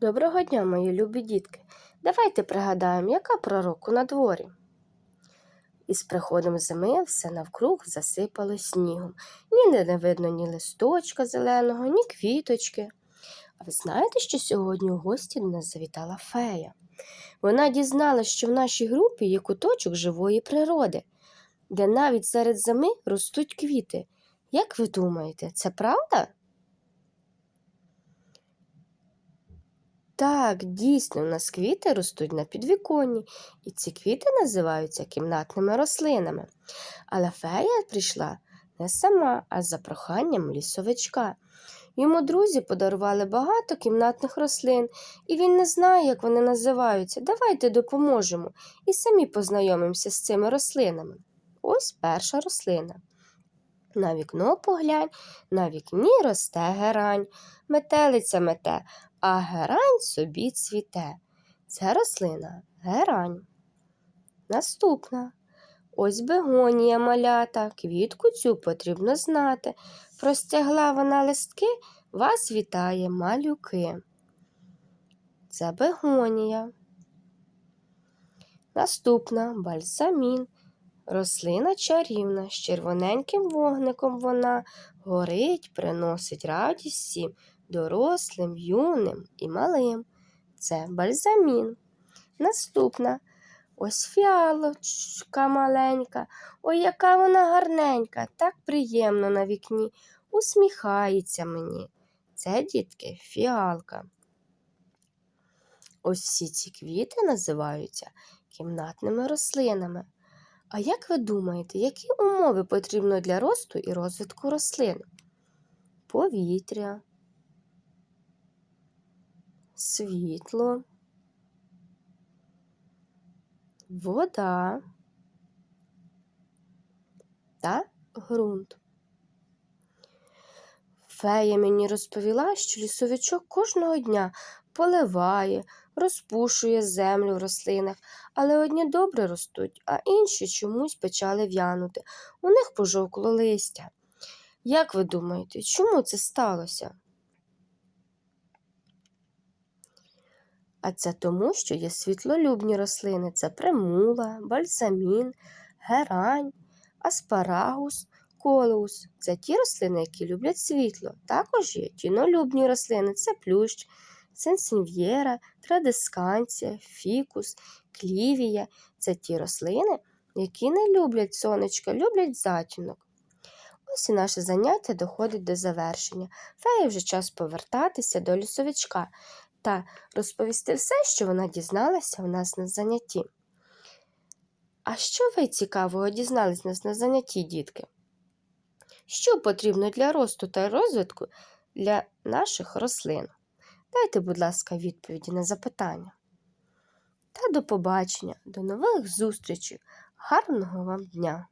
Доброго дня, мої любі дітки. Давайте пригадаємо, яка пророку на дворі. Із приходом зими все навкруг засипало снігом. Ніде не видно ні листочка зеленого, ні квіточки. А ви знаєте, що сьогодні у гості до нас завітала фея? Вона дізналась, що в нашій групі є куточок живої природи, де навіть серед зими ростуть квіти. Як ви думаєте, це правда? Так, дійсно, у нас квіти ростуть на підвіконні, і ці квіти називаються кімнатними рослинами. Але фея прийшла не сама, а за проханням лісовичка. Йому друзі подарували багато кімнатних рослин, і він не знає, як вони називаються. Давайте допоможемо і самі познайомимося з цими рослинами. Ось перша рослина. На вікно поглянь, на вікні росте герань, метелиця мете, а герань собі цвіте. Це рослина герань. Наступна. Ось бегонія малята, квітку цю потрібно знати. Простягла вона листки, вас вітає малюки. Це бегонія. Наступна бальзамін. Рослина чарівна, з червоненьким вогником вона горить, приносить радість всім дорослим, юним і малим. Це бальзамін. Наступна ось фіалочка маленька. Ой, яка вона гарненька, так приємно на вікні. Усміхається мені. Це, дітки, фіалка. Ось всі ці квіти називаються кімнатними рослинами. А як ви думаєте, які умови потрібно для росту і розвитку рослин? Повітря, світло, вода та ґрунт. Фея мені розповіла, що лісовичок кожного дня поливає, розпушує землю в рослинах, але одні добре ростуть, а інші чомусь почали в'янути. У них пожовкло листя. Як ви думаєте, чому це сталося? А це тому, що є світлолюбні рослини це примула, бальзамін, герань, аспарагус, колеус. Це ті рослини, які люблять світло. Також є тінолюбні рослини це плющ, сенсінв'єра, традисканція, фікус, клівія. Це ті рослини, які не люблять сонечка, люблять затінок. Ось і наше заняття доходить до завершення. Феї вже час повертатися до лісовичка та розповісти все, що вона дізналася у нас на занятті. А що ви цікавого дізнались нас на занятті, дітки? Що потрібно для росту та розвитку для наших рослин? Дайте, будь ласка, відповіді на запитання. Та до побачення, до нових зустрічей. Гарного вам дня!